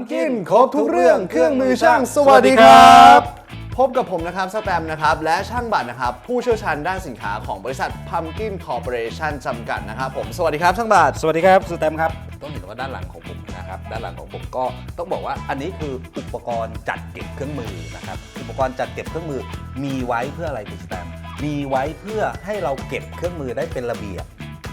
ทำกินครบทุกเรื่องเครื่องมือช่างสวัสดีครับ พบกับผมนะครับสแตมนะครับ และช่างบัตรนะครับ ผู้เชี่ยวชาญด้านสินค้าของบริษัท Pumpkin Corporation จำกัดนะครับผมสวัสดีครับช่างบัตรสวัสดีครับสแตมครับ ต้องเห็นว่าด้านหลังของผมนะครับ ด้านหลังของผมก็ต้องบอกว่าอันนี้คืออุปกรณ์จัดเก็บเครื่องมือนะครับอุปกรณ์จัดเก็บเครื่องมือมีไว้เพื่ออะไรคุณสแตมมีไว้เพื่อให้เราเก็บเครื่องมือได้เป็นระเบียบ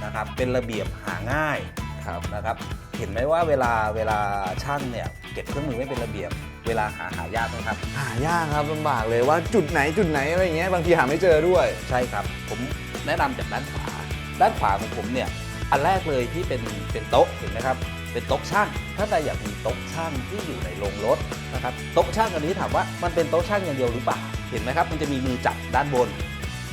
นะครับเป็นระเบียบหาง่าย ครับนะครับ เห็นไหมว่าเวลาเวลาช่างเนี่ยเก็บเครื่องมือไม่เป็นระเบียบ เวลาหาหายากไหมครับ หายากครับลำบากเลยว่าจุดไหนจุดไหนอะไรอย่างเงี้ยบางทีหาไม่เจอด้วย ใช่ครับ ผมแนะนำจากด้านขวา ด้านขวาของผมเนี่ยอันแรกเลยที่เป็นเป็นโต๊ะเห็นไหมครับ เป็นโต๊ะช่าง ถ้าใครอยากมีโต๊ะช่างที่อยู่ในโรงรถนะครับโต๊ะช่างอันนี้ถามว่ามันเป็นโต๊ะช่างอย่างเดียวหรือเปล่า เห็นไหมครับ มันจะมีมือจับด้านบน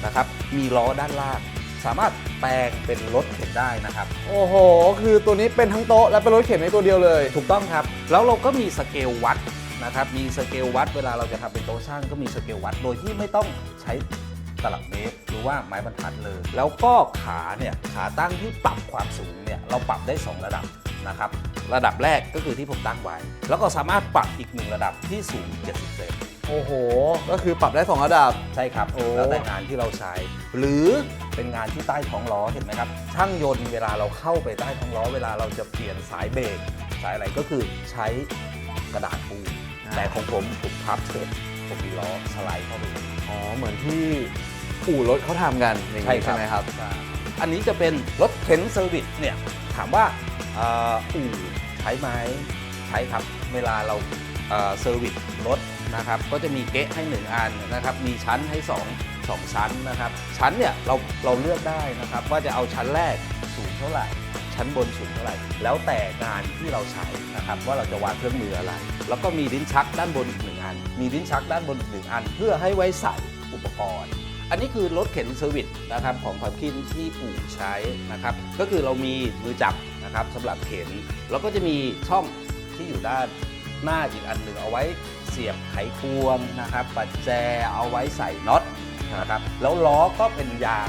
นะครับ มีล้อด้านล่าง สามารถแปลงเป็นรถเข็นได้นะครับ โอ้โห คือตัวนี้เป็นทั้งโต๊ะและเป็นรถเข็นในตัวเดียวเลย ถูกต้องครับ แล้วเราก็มีสเกลวัดนะครับมีสเกลวัดเวลาเราจะทำเป็นโต๊ะช่างก็มีสเกลวัด โดยที่ไม่ต้องใช้ตลับเมตรหรือว่าไม้บรรทัดเลย แล้วก็ขาเนี่ยขาตั้งที่ปรับความสูงเนี่ยเราปรับได้ 2 ระดับนะครับ ระดับแรกก็คือที่ผมตั้งไว้ แล้วก็สามารถปรับอีกหนึ่งระดับที่สูง 70 เซน โอ้โห ก็คือปรับได้สองระดับ ใช่ครับ โอ้ แล้วแต่งานที่เราใช้ หรือเป็นงานที่ใต้ท้องล้อเห็นไหมครับ ช่างยนต์เวลาเราเข้าไปใต้ท้องล้อ เวลาเราจะเปลี่ยนสายเบรกสายอะไรก็คือใช้กระดาษปู แต่ของผมผมพับเสร็จผมมีล้อสไลด์เข้าไปเลยอ๋อ เหมือนที่อู่รถเขาทำกันอย่างนี้ใช่ไหมครับใช่อันนี้จะเป็นรถเข็นเซอร์วิสเนี่ยถามว่าเอ่ออู่ใช้ไหมใช้ครับ เวลาเราเอ่อเซอร์วิสรถ นะครับก็จะมีเก๊ะให้ 1 อันนะครับมีชั้นให้ 2 2 ชั้นนะครับ ชั้นเนี่ยเราเราเลือกได้นะครับ ว่าจะเอาชั้นแรกสูงเท่าไหร่ ชั้นบนสูงเท่าไหร่ แล้วแต่งานที่เราใช้นะครับ ว่าเราจะวางเครื่องมืออะไร แล้วก็มีลิ้นชักด้านบนอีกหนึ่งอัน มีลิ้นชักด้านบนอีกหนึ่งอัน เพื่อให้ไว้ใส่อุปกรณ์ อันนี้คือรถเข็นเซอร์วิสนะครับของพัมคินที่อู่ใช้นะครับ ก็คือเรามีมือจับนะครับสำหรับเข็น แล้วก็จะมีช่องที่อยู่ด้านหน้าอีกอันหนึ่งเอาไว้ เสียบไขควงนะครับปัจแจเอาไว้ใส่น็อตนะครับแล้วล้อก็เป็นยาง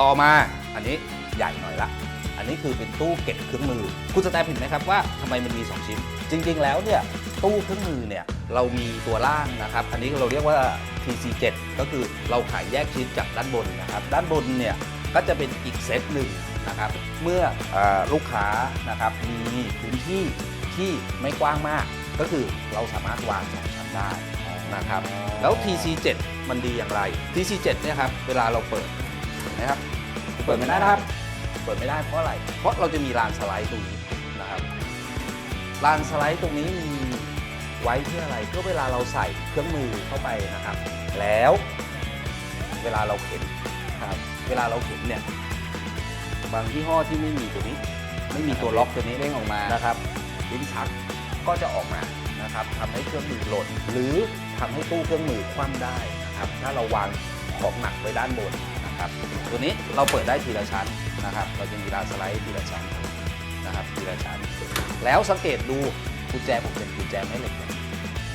ต่อมา อันนี้ใหญ่หน่อยละ อันนี้คือเป็นตู้เก็บเครื่องมือ คุณสแตมเห็นไหมครับว่าทำไมมันมี 2 ชิ้น จริง ๆ แล้วเนี่ยตู้เครื่องมือเนี่ยเรามีตัวล่างนะครับ อันนี้เราเรียกว่า TC7 ก็คือเราขายแยกชิ้นจากด้านบนนะครับ ด้านบนเนี่ยก็จะเป็นอีกเซตหนึ่งนะครับ เมื่อเออลูกค้านะครับมีพื้นที่ที่ไม่กว้างมาก ก็คือเราสามารถวางสองชั้น ได้นะครับ แล้ว TC7 มันดีอย่างไร TC7 เนี่ยครับ เวลาเราเปิดเห็นไหมครับ เปิดไม่ได้นะครับ เปิดไม่ได้เพราะอะไร เพราะเราจะมีรางสไลด์ตรงนี้นะครับ รางสไลด์ตรงนี้มีไว้เพื่ออะไร เพื่อเวลาเราใส่เครื่องมือเข้าไปนะครับ แล้วเวลาเราเข็นครับ เวลาเราเข็นเนี่ย บางยี่ห้อที่ไม่มีตัวนี้ ไม่มีตัวล็อกตัวนี้เด้งออกมานะครับลิ้นชัก ก็จะออกมานะครับทำให้เครื่องมือหล่นหรือทำให้ตู้เครื่องมือคว่ำได้นะครับถ้าเราวางของหนักไว้ด้านบนนะครับตัวนี้เราเปิดได้ทีละชั้นนะครับ เราจะมีรางสไลด์ทีละชั้นนะครับทีละชั้น แล้วสังเกตดูกุญแจผมเป็นกุญแจแม่เหล็กนะ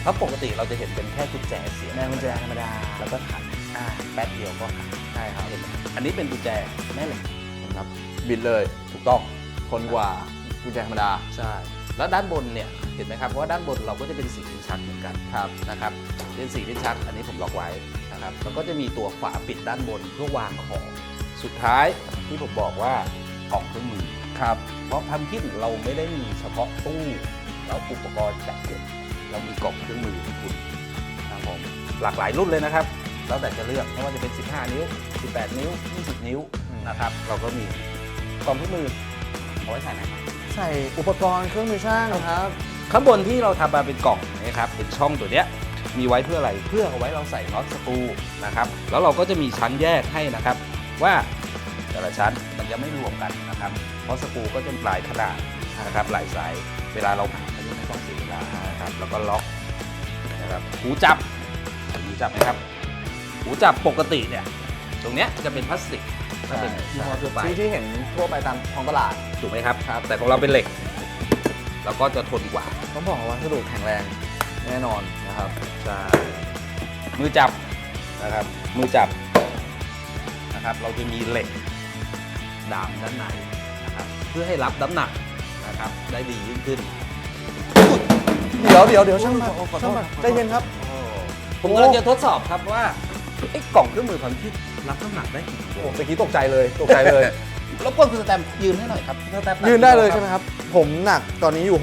เพราะปกติเราจะเห็นเป็นแค่กุญแจเสียบแม่กุญแจธรรมดาแล้วก็ขันอ่าแป๊บเดียวก็ขันใช่ครับเห็นไหมอันนี้เป็นกุญแจแม่เหล็กครับบิดเลยถูกต้องคนกว่ากุญแจธรรมดาใช่ แล้วด้านบนเนี่ยเห็นไหมครับเพราะว่าด้านบนเราก็จะเป็นสีลิ้นชักเหมือนกันครับนะครับเป็นสีลิ้นชักอันนี้ผมล็อกไว้นะครับแล้วก็จะมีตัวฝาปิดด้านบนเพื่อวางของสุดท้ายที่ผมบอกว่ากล่องเครื่องมือครับเพราะพัมคิดเราไม่ได้มีเฉพาะตู้แล้วอุปกรณ์จัดเก็บเรามีกล่องเครื่องมือให้คุณนะครับผมหลากหลายรุ่นเลยนะครับแล้วแต่จะเลือกไม่ว่าจะเป็น 15 นิ้ว 18 นิ้ว 20 นิ้วนะครับ เราก็มีกล่องเครื่องมือเอาไว้ใส่ไหนครับ ใส่อุปกรณ์เครื่องมือช่างครับ ข้างบนที่เราทำมาเป็นกล่องนะครับเป็นช่องตัวเนี้ยมีไว้เพื่ออะไรเพื่อเอาไว้เราใส่น็อตสกรูนะครับแล้วเราก็จะมีชั้นแยกให้นะครับ ว่าแต่ละชั้นมันจะไม่รวมกันนะครับ เพราะสกรูก็จะหลายขนาดนะครับหลายไซส์เวลาเราผ่าก็จะไม่ต้องเสียเวลานะครับแล้วก็ล็อกนะครับหูจับหูจับนะครับหูจับปกติเนี่ยตรงเนี้ยจะเป็นพลาสติก ถ้าเป็นยี่ห้อทั่วไปที่ที่เห็นทั่วไปตามท้องตลาด ถูกไหมครับ แต่ของเราเป็นเหล็ก แล้วก็จะทนกว่าต้องบอกว่าวัสดุแข็งแรงแน่นอนนะครับใช่มือจับนะครับ มือจับนะครับ เราจะมีเหล็กดามด้านในนะครับ เพื่อให้รับน้ำหนักนะครับ ได้ดียิ่งขึ้นเดี๋ยวเดี๋ยวเดี๋ยวช่างมาโอ้ขอโทษช่างมาขอโทษใจเย็นครับ ผมกำลังจะทดสอบครับว่าไอ้กล่องเครื่องมือความคิด รับน้ำหนักได้กี่กิโลโอ้ตะกี้ตกใจเลยตกใจเลย รบกวนคุณสแตมป์ยืนให้หน่อยครับคุณสแตมป์หกยืนได้เลยกิโใช่ไหมครับ ผมหนักตอนนี้อยู่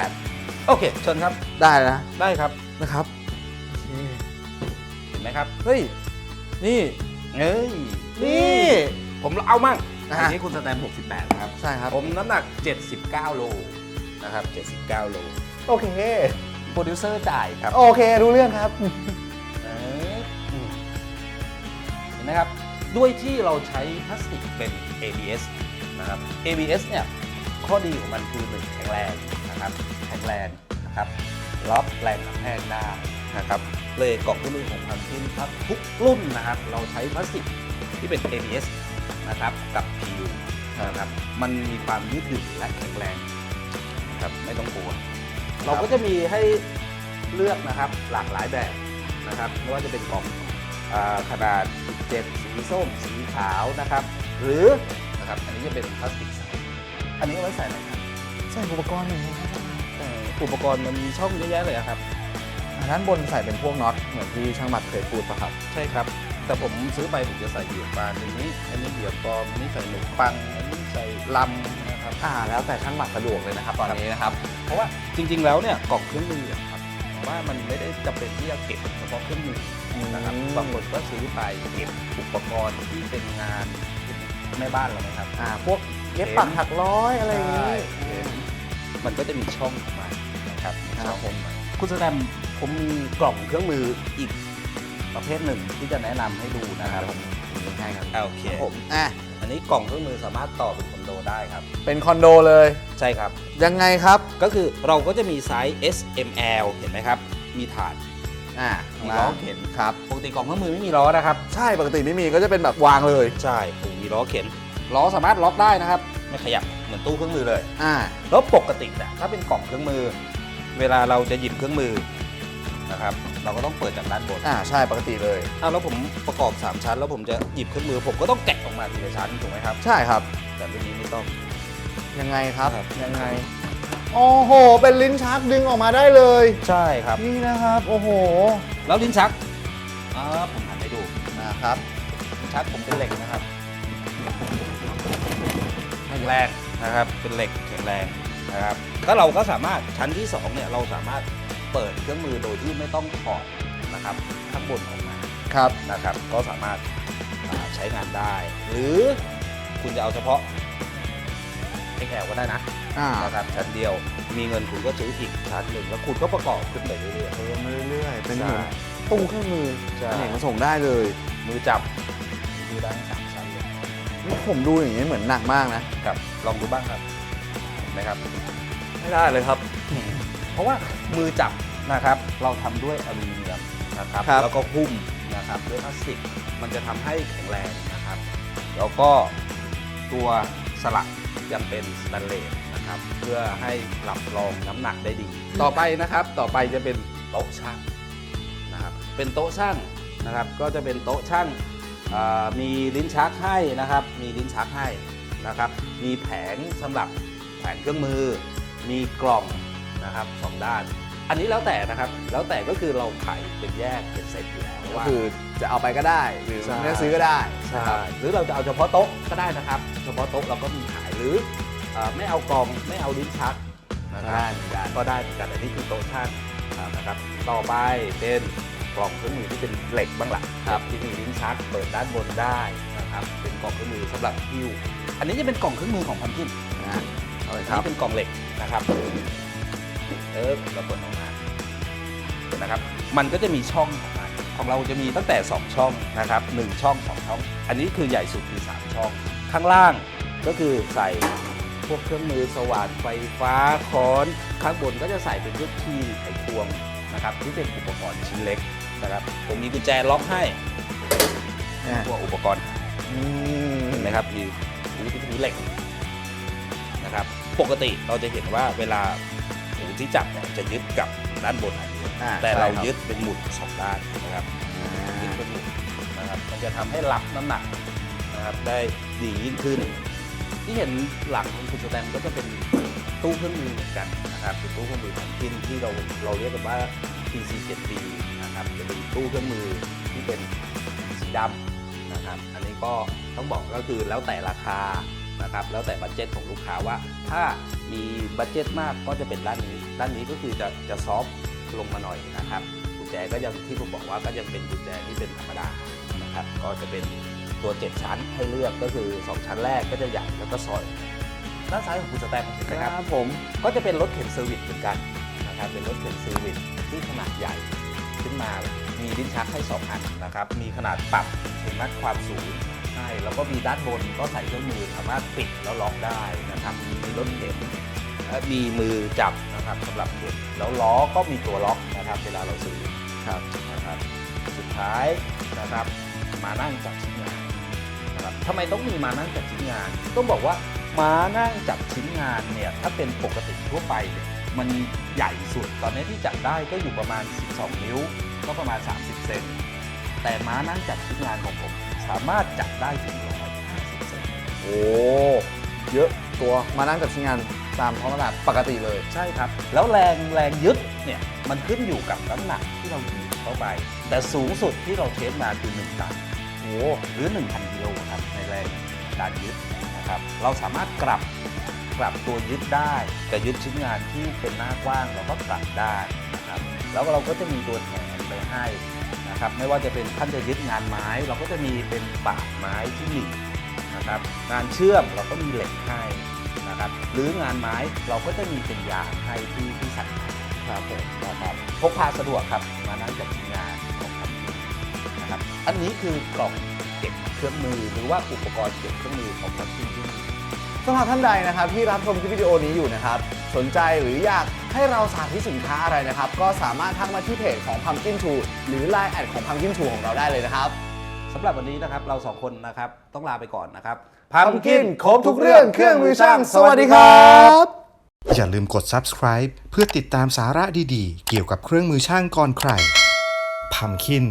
68 โอเคเชิญครับได้นะได้ครับนะครับเห็นไหมครับเฮ้ยนี่เอ้ยนี่ ผมเอามั่งอะ อันนี้คุณสแตมป์68นะครับใช่ครับผมน้ำหนัก 79 โลนะครับ79 โลโอเค โปรดิวเซอร์จ่ายครับ โอเครู้เรื่องครับ นไหมครับด้วยที่เราใช้พลาสติกเป็น ABS นะครับ ABS เนี่ยข้อดีของมันคือหนึ่งแข็งแรงนะครับแข็งแรงนะครับรับแรงกระแทกได้นะครับเลยกล่องเครื่องมือของพันทินครับทุกรุ่นนะครับเราใช้พลาสติกที่เป็น ABS นะครับกับ PU นะครับมันมีความยืดหยุ่นและแข็งแรงนะครับไม่ต้องกลัวเราก็จะมีให้เลือกนะครับหลากหลายแบบนะครับไม่ว่าจะเป็นกล่องอา ขนาด 17 สีส้ม สีขาวนะครับ หรือนะครับอันนี้จะเป็นพลาสติกใสอันนี้เอาไว้ใส่อะไรครับใช่อุปกรณ์อย่างนี้ครับเอ่ออุปกรณ์มันมีช่องเยอะแยะเลยอะครับอ่าด้านบนใส่เป็นพวกน็อตเหมือนที่ช่างบัตรเคยพูดปะครับ ใช่ครับ แต่ผมซื้อไปผมจะใส่เหยื่อปลาอันนี้ อันนี้เหยื่อปลอมอันนี้ใส่หนูปัง อันนี้ใส่ลำนะครับ อ่าแล้วแต่ช่างบัตรสะดวกเลยนะครับตอนนี้นะครับ เพราะว่าจริง ๆ แล้วเนี่ยกล่องเครื่องมืออะครับผมว่ามันไม่ได้จำเป็นที่จะเก็บเฉพาะเครื่องมือ นะครับอืม บางคนก็ซื้อไปเก็บอุปกรณ์ที่เป็นงานแม่บ้านเราไหมครับอ่าพวกเย็บปักถักร้อยอะไรอย่างนี้ ใช่มันก็จะมีช่องออกมานะครับมีครัช่บองผมคุณแสดงผมมีกล่องเครื่องมืออีกประเภทหนึ่งที่จะแนะนำให้ดูนะครับใช่ครับอ่าโอเคผมอะอันนี้กล่องเครื่องมือสามารถต่อเป็นคอนโดได้ครับ เป็นคอนโดเลย ใช่ครับ ยังไงครับ ก็คือเราก็จะมีไซส์ S M L เห็นไหมครับ มีถาด อ่ามีล้อเข็นครับปกติกล่องเครื่องมือไม่มีล้อนะครับใช่ปกติไม่มีก็จะเป็นแบบวางเลย ใช่ผมมีล้อเข็นล้อสามารถล็อกได้นะครับ ไม่ขยับเหมือนตู้เครื่องมือเลยอ่าแล้วปกติเนี่ยถ้าเป็นกล่องเครื่องมือ เวลาเราจะหยิบเครื่องมือนะครับเราก็ต้องเปิดจากด้านบนอ่าใช่ปกติเลยอ้าวแล้วผมประกอบ 3 ชั้น แล้วผมจะหยิบเครื่องมือ ผมก็ต้องแกะออกมาทีละชั้นถูกไหมครับ ใช่ครับ แต่รุ่นนี้ไม่ต้องยังไงครับครับยังไง โอ้โห เป็นลิ้นชักดึงออกมาได้เลย ใช่ครับ นี่นะครับ โอ้โห แล้วลิ้นชักอ่าผมหันให้ดูนะครับลิ้นชักผมเป็นเหล็กนะครับแข็งแรงนะครับ เป็นเหล็กแข็งแรงนะครับก็เราก็สามารถชั้นที่2เนี่ยเราสามารถเปิดเครื่องมือโดยที่ไม่ต้องถอดนะครับข้างบนออกมาครับนะครับ ก็สามารถอ่าใช้งานได้ หรือคุณจะเอาเฉพาะ XL ก็ได้นะ อ่านะครับชั้นเดียว มีเงินคุณก็ซื้ออีกชั้นหนึ่งแล้วคุณก็ประกอบขึ้นไปเรื่อยเพิ่มมาเรื่อยๆ เป็นใช่เหมือนตู้เครื่องมือใช่ อันนี้มาส่งได้เลยๆมือจับดูได้สามชั้นเลยนี่ผมดูอย่างนี้เหมือนหนักมากนะ ครับ ลองดูบ้างครับเห็นไหมครับ ไม่ได้เลยครับ เพราะว่ามือจับนะครับเราทำด้วยอลูมิเนียมนะครับครับ แล้วก็หุ้มนะครับด้วยพลาสติกมันจะทำให้แข็งแรงนะครับ แล้วก็ตัวสลักยังเป็นสแตนเลส นะครับ เพื่อให้รับรองน้ำหนักได้ดี ต่อไปนะครับต่อไปจะเป็นโต๊ะช่างนะครับเป็นโต๊ะช่างนะครับก็จะเป็นโต๊ะช่างอ่ามีลิ้นชักให้นะครับ มีลิ้นชักให้นะครับ มีแผงสำหรับแผงเครื่องมือ มีกล่องนะครับสองด้าน อันนี้แล้วแต่นะครับ แล้วแต่ก็คือเราขายเป็นแยกเป็นเซตอยู่แล้วก็ว่าคือจะเอาไปก็ได้หรือใช่ไม่ได้ซื้อก็ได้ใช่นะครับหรือเราจะเอาเฉพาะโต๊ะก็ได้นะครับ เฉพาะโต๊ะเราก็มีขายหรือเอ่อไม่เอากล่องไม่เอาลิ้นชักนะคได้รับเหมือนกันก็ได้เหมือนกันอันนี้คือโต๊ะช่างนะครับต่อไปเป็นกล่องเครื่องมือที่เป็นเหล็กบ้างล่ะครับที่มีลิ้นชักเปิดด้านบนได้นะครับเป็นกล่องเครื่องมือสำหรับหิ้วอันนี้จะเป็นกล่องเครื่องมือของพันทินอ่าเอาเลยอันครับนี้เป็นกล่องเหล็กนะครับเออเราเปิดออกมาเห็นนะครับ มันก็จะมีช่องของมันของเราจะมีตั้งแต่ 2 ช่องนะครับ1ช่อง 2 ช่อง อันนี้คือใหญ่สุดคือ 3 ช่อง ข้างล่างก็คือใส่ พวกเครื่องมือสว่านไฟฟ้าค้อน ข้างบนก็จะใส่เป็นพวกคีย์ไขควงนะครับที่เป็นอุปกรณ์ชิ้นเล็กนะครับผมมีกุญแจล็อกให้อ่าพวกอุปกรณ์อืมเห็นไหมครับมีหูที่ถือเหล็กนะครับ ปกติเราจะเห็นว่าเวลาหูที่จับเนี่ยจะยึดกับด้านบนอันเดียวอ่าแต่เราใช่คบยึดเป็นหมุดสองด้านนะครับยึดเป็นหมุดนะครับมันจะทำให้รับน้ำหนักนะครับได้ดียิ่งขึ้น ที่เห็นหลังของคุณสแตมก็จะเป็นตู้เครื่องมือเหมือนกันนะครับเป็นตู้เครื่องมือของกินที่เราเราเรียกกันว่า PC 7B นะครับจะเป็นตู้เครื่องมือที่เป็นสีดำนะครับอันนี้ก็ต้องบอกก็คือแล้วแต่ราคานะครับแล้วแต่บัตเจ็ตของลูกค้าว่า ถ้ามีบัตเจ็ตมากก็จะเป็นด้านนี้ ด้านนี้ก็คือจะจะซอฟต์ลงมาหน่อยนะครับกุญแจก็ยังที่ผมบอกว่าก็ยังเป็นกุญแจที่เป็นธรรมดานะครับก็จะเป็น ตัว 7 ชั้นให้เลือกก็คือ 2 ชั้นแรกก็จะใหญ่แล้วก็ซอย ด้านซ้ายของคุณสแตมป์นะครับครับผมก็จะเป็นรถเข็นเซอร์วิสเหมือนกันนะครับเป็นรถเข็นเซอร์วิสที่ขนาดใหญ่ขึ้นมามีลิ้นชักให้สองอันนะครับมีขนาดปรับเห็นมัดความสูงให้แล้วก็มีด้านบนก็ใส่เครื่องมือสามารถปิดแล้วล็อกได้นะครับมีรถเข็นและมีมือจับนะครับสำหรับเข็นแล้วล้อก็มีตัวล็อกนะครับเวลาเราซื้อครับนะครับสุดท้ายนะครับมานั่งจับชิ้นงาน นะครับทำไมต้องมีมานั่งจับชิ้นงาน ต้องบอกว่ามานั่งจับชิ้นงานเนี่ยถ้าเป็นปกติทั่วไปเนี่ยมันใหญ่สุดตอนนี้ที่จับได้ก็อยู่ประมาณ 12 นิ้ว ก็ประมาณ 30 เซนแต่ม้านั่งจับชิ้นงานของผม สามารถจับได้ถึง150เซนโอ้เยอะตัวมานั่งจับชิ้นงานตามท้องตลาดปกติเลย ใช่ครับ แล้วแรงแรงยึดเนี่ยมันขึ้นอยู่กับน้ำหนักที่เรายิงเข้าไป แต่สูงสุดที่เราเทสมาคือ1ตันโอ้ หรือ 1,000กิโลครับในแรงการยึดนะครับ เราสามารถกลับกลับตัวยึดได้แต่ยึดชิ้นงานที่เป็นหน้ากว้างเราก็กลับได้นะครับ แล้วเราก็จะมีตัวแถมไปให้นะครับ ไม่ว่าจะเป็นท่านจะยึดงานไม้ เราก็จะมีเป็นปากไม้ที่หนีบนะครับ งานเชื่อมเราก็มีเหล็กให้นะครับ หรืองานไม้เราก็จะมีเป็นยางให้ที่ที่ใส่ให้ครับผมนะครับพกพาสะดวกครับมานั่งจัดงาน นะครับ อันนี้คือกล่องเก็บเครื่องมือ หรือว่าอุปกรณ์เก็บเครื่องมือของทัพทิมที่มีสำหรับท่านใดนะครับที่รับชมคลิปวิดีโอนี้อยู่นะครับสนใจหรืออยากให้เราสาธิตสินค้าอะไรนะครับ ก็สามารถทักมาที่เพจของ Pumpkin 2หรือ Line แอดของ Pumpkin 2ของเราได้เลยนะครับสำหรับวันนี้นะครับเราสองคนนะครับต้องลาไปก่อนนะครับ Pumpkin ครบทุกเรื่องเครื่องมือช่างสวัสดีครับ อย่าลืมกด subscribe เพื่อติดตามสาระดีๆ เกี่ยวกับเครื่องมือช่างก่อนใคร Pumpkin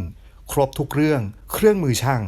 ครบทุกเรื่อง เครื่องมือช่าง